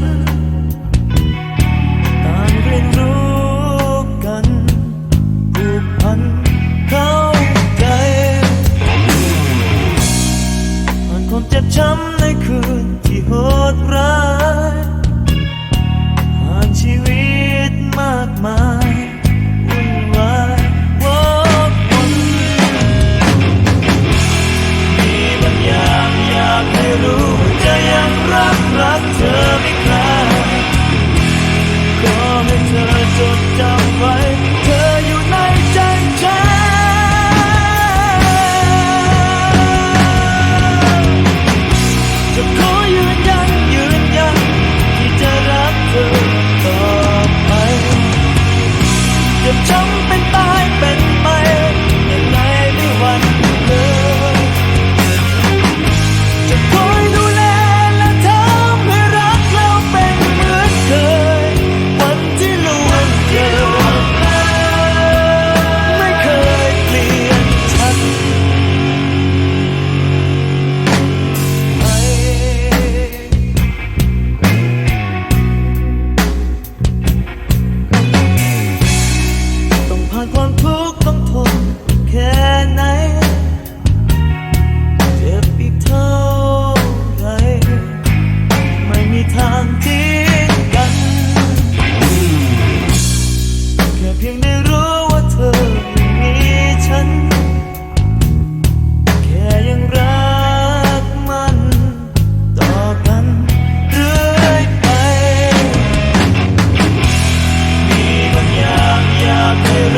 one. จำไว้ เธออยู่ในใจฉันจะขอยืนยันยืนยันที่จะรักเธอต่อไปจะช้ำเป็นตายเป็น my one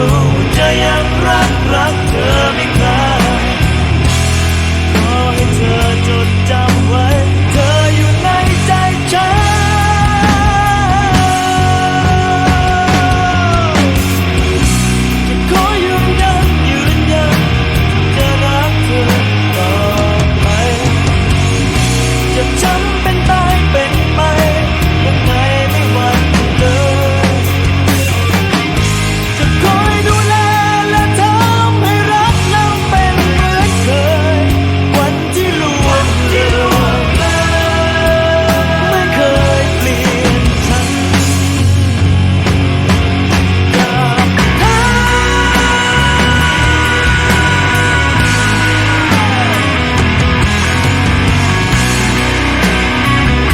you